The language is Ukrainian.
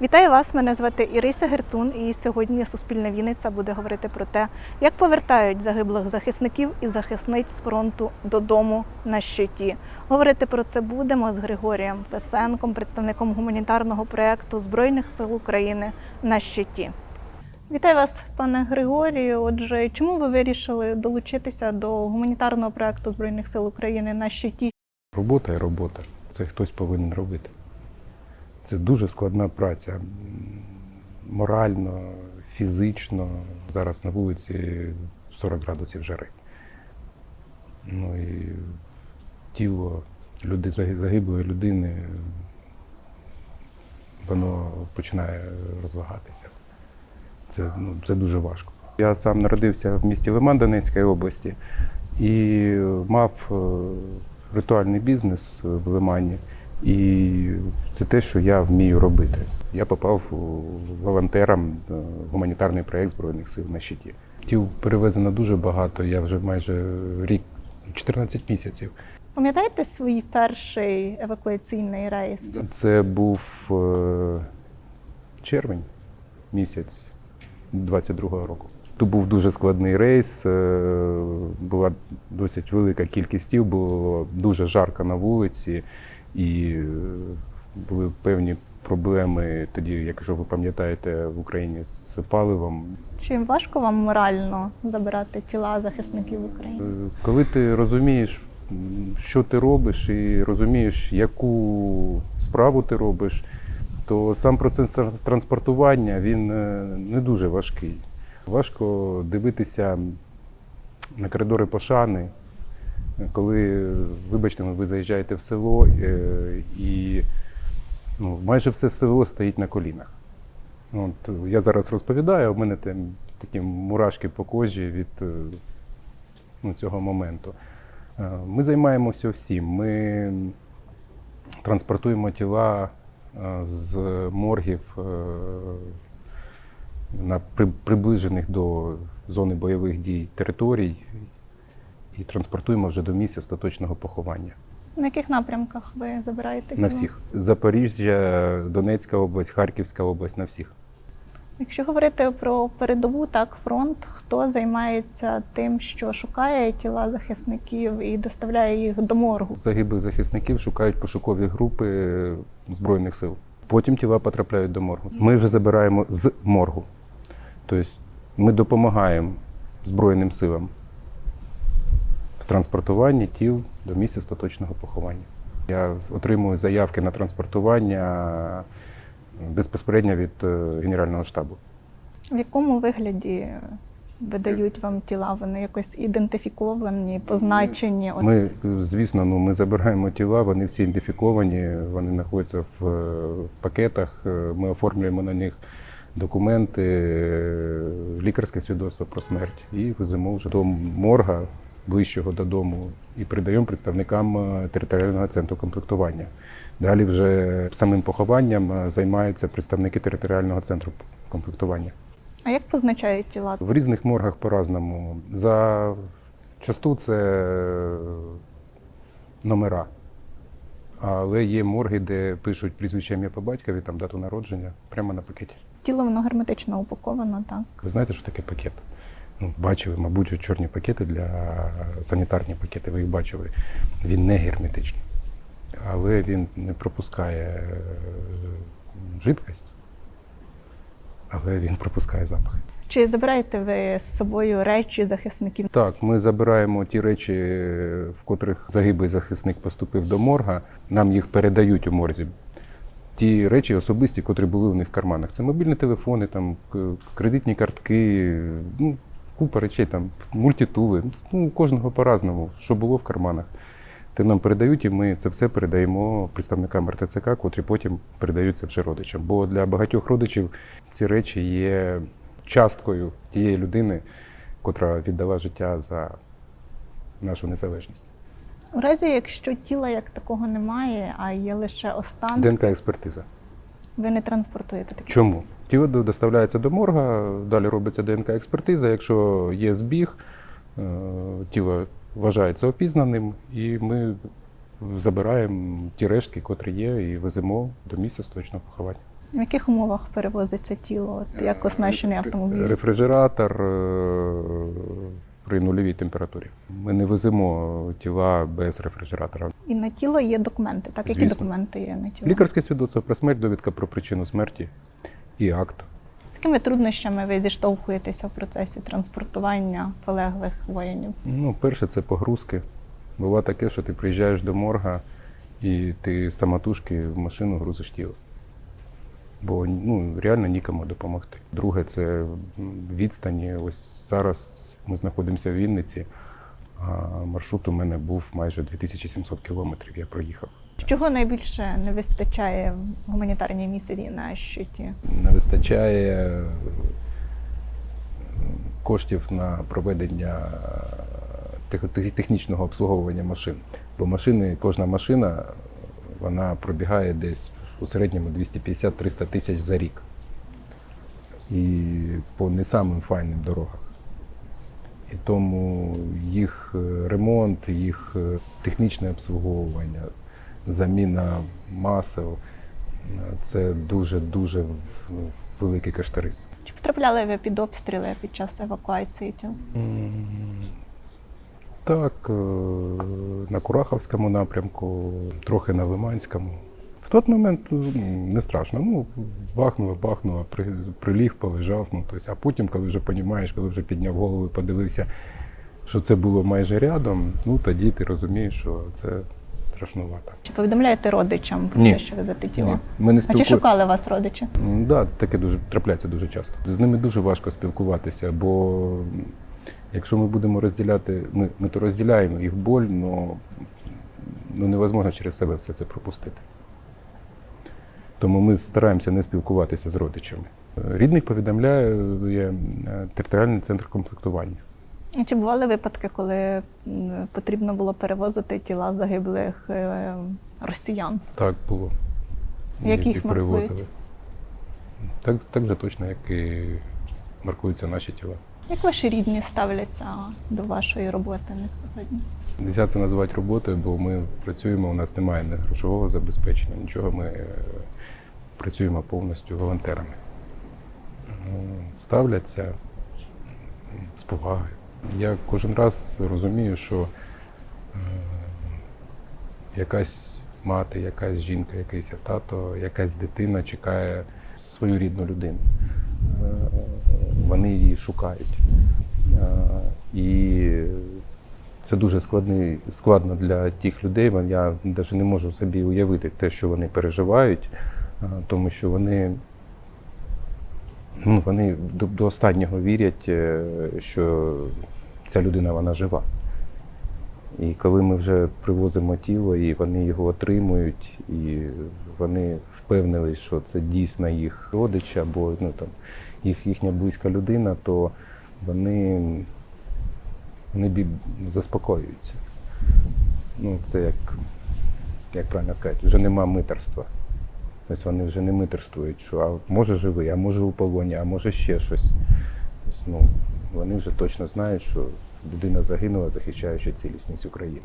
Вітаю вас! Мене звати Іриса Герцун, і сьогодні Суспільна Вінниця буде говорити про те, як повертають загиблих захисників і захисниць з фронту додому на щиті. Говорити про це будемо з Григорієм Песенком, представником гуманітарного проєкту Збройних сил України на щиті. Вітаю вас, пане Григорію. Отже, чому ви вирішили долучитися до гуманітарного проєкту Збройних сил України на щиті? Робота і робота. Це хтось повинен робити. Це дуже складна праця. Морально, фізично. Зараз на вулиці 40 градусів жари. Ну і тіло люди, загиблої людини, воно починає розлагатися. Це, ну, це дуже важко. Я сам народився в місті Лиман Донецької області і мав е, ритуальний бізнес в Лимані. І це те, що я вмію робити. Я попав волонтером е, в гуманітарний проєкт Збройних сил на щиті. Тіл перевезено дуже багато. Я вже майже рік, 14 місяців. Пам'ятаєте свій перший евакуаційний рейс? Це був е, червень місяць 22-го року. То був дуже складний рейс, е, була досить велика кількість тіл, було дуже жарко на вулиці, і е, були певні проблеми тоді, якщо ви пам'ятаєте, в Україні з паливом. Чи важко вам морально забирати тіла захисників України? Е, Коли ти розумієш, що ти робиш, і розумієш, яку справу ти робиш, то сам процес транспортування він е, не дуже важкий. Важко дивитися на коридори пошани, коли, вибачте, ви заїжджаєте в село е, і ну, майже все село стоїть на колінах. От, я зараз розповідаю, в мене там такі мурашки по кожі від е, ну, цього моменту. Е, Ми займаємося всім. Ми транспортуємо тіла з моргів на при- приближених до зони бойових дій територій і транспортуємо вже до місця остаточного поховання. На яких напрямках ви забираєте? На всіх. Запоріжжя, Донецька область, Харківська область, на всіх. Якщо говорити про передову, так фронт, хто займається тим, що шукає тіла захисників і доставляє їх до моргу? Загиблих захисників шукають пошукові групи Збройних сил. Потім тіла потрапляють до моргу. Ми вже забираємо з моргу. Тобто ми допомагаємо Збройним силам в транспортуванні тіл до місця остаточного поховання. Я отримую заявки на транспортування безпосередньо від е, Генерального штабу. В якому вигляді видають вам тіла? Вони якось ідентифіковані, позначені? Ми, звісно, ну, ми забираємо тіла, вони всі ідентифіковані, вони знаходяться в е, пакетах, е, ми оформлюємо на них документи, е, лікарське свідоцтво про смерть і веземо вже до морга ближчого додому і передаємо представникам е, територіального центру комплектування. Далі вже самим похованням е, займаються представники територіального центру комплектування. А як позначають тіла? В різних моргах по-разному. За часту це номера. Але є морги, де пишуть прізвище ім'я по батькові, там дату народження, прямо на пакеті. Тіло воно герметично упаковано, так. Ви знаєте, що таке пакет? Ну, бачили, мабуть, чорні пакети для санітарні пакети, ви їх бачили. Він не герметичний, але він не пропускає е, жидкость, але він пропускає запах. Чи забираєте ви з собою речі захисників? Так, ми забираємо ті речі, в котрих загиблий захисник поступив до морга. Нам їх передають у морзі. Ті речі особисті, котрі були у них в карманах. Це мобільні телефони, там, кредитні картки, ну, купа речей, там, мультитули. Ну, у кожного по-разному, що було в карманах. Те нам передають, і ми це все передаємо представникам РТЦК, котрі потім передаються вже родичам. Бо для багатьох родичів ці речі є часткою тієї людини, котра віддала життя за нашу незалежність. У разі, якщо тіла як такого немає, а є лише останки, ДНК-експертиза. ви не транспортуєте такі. Чому? Тіло доставляється до морга, далі робиться ДНК-експертиза. Якщо є збіг, е, тіло вважається опізнаним, і ми забираємо ті рештки, котрі є, і веземо до місця остаточного поховання. В яких умовах перевозиться тіло? От як оснащений автомобіль? Рефрижератор е, при нульовій температурі. Ми не веземо тіла без рефрижератора. І на тіло є документи. Так, які документи є на тіло? Лікарське свідоцтво про смерть, довідка про причину смерті і акт. З якими труднощами ви зіштовхуєтеся в процесі транспортування полеглих воїнів? Ну, перше, це погрузки. Буває таке, що ти приїжджаєш до морга і ти самотужки в машину грузиш тіло. Бо ну, реально нікому допомогти. Друге, це відстані. Ось зараз ми знаходимося в Вінниці, а маршрут у мене був майже 2700 кілометрів. Я проїхав. Чого найбільше не вистачає в гуманітарній місії на щиті? Не вистачає е, коштів на проведення тех- технічного обслуговування машин. Бо машини, кожна машина вона пробігає десь у середньому 250-300 тисяч за рік. І по не самим файним дорогах. І тому їх е, ремонт, їх е, технічне обслуговування, заміна масел це дуже-дуже великий кошторис. Чи потрапляли ви під обстріли під час евакуації? Так, е, на Кураховському напрямку, трохи на Лиманському. В той момент ну, не страшно. Ну, бахнуло, бахнуло, при- приліг, полежав. Ну, тобто, а потім, коли вже розумієш, коли вже підняв голову і подивився, що це було майже рядом, ну тоді ти розумієш, що це страшнувато. Чи повідомляєте родичам про Ні. те, що везете тіло? Ні, Ми не А чи шукали вас родичі? М, Да, таке дуже трапляється дуже часто. З ними дуже важко спілкуватися, бо якщо ми будемо розділяти, ми, ми то розділяємо їх боль, але ну, невозможно через себе все це пропустити. Тому ми стараємося не спілкуватися з родичами. Рідних повідомляє е, територіальний центр комплектування. І Чи бували випадки, коли потрібно було перевозити тіла загиблих е, росіян? Так було. Як їх перевозили. Так, так же точно, як і маркуються наші тіла. Як ваші рідні ставляться до вашої роботи на сьогодні? Нельзя це називати роботою, бо ми працюємо, у нас немає ні грошового забезпечення, нічого. Ми е, працюємо повністю волонтерами. Ну, Ставляться з повагою. Я кожен раз розумію, що е, якась мати, якась жінка, якийсь тато, якась дитина чекає свою рідну людину. Е, Вони її шукають. Е, І це дуже складний, складно для тих людей. Я навіть не можу собі уявити те, що вони переживають, тому що вони, ну, вони до, до останнього вірять, е, що ця людина вона жива. І коли ми вже привозимо тіло, і вони його отримують, і вони впевнились, що це дійсно їх родич або ну, там, їх, їхня близька людина, то вони вони заспокоюються. Ну, це як, як правильно сказати, вже нема митерства. Тобто вони вже не митерствують, що а може живий, а може у полоні, а може ще щось. Тобто, ну, вони вже точно знають, що людина загинула, захищаючи цілісність України.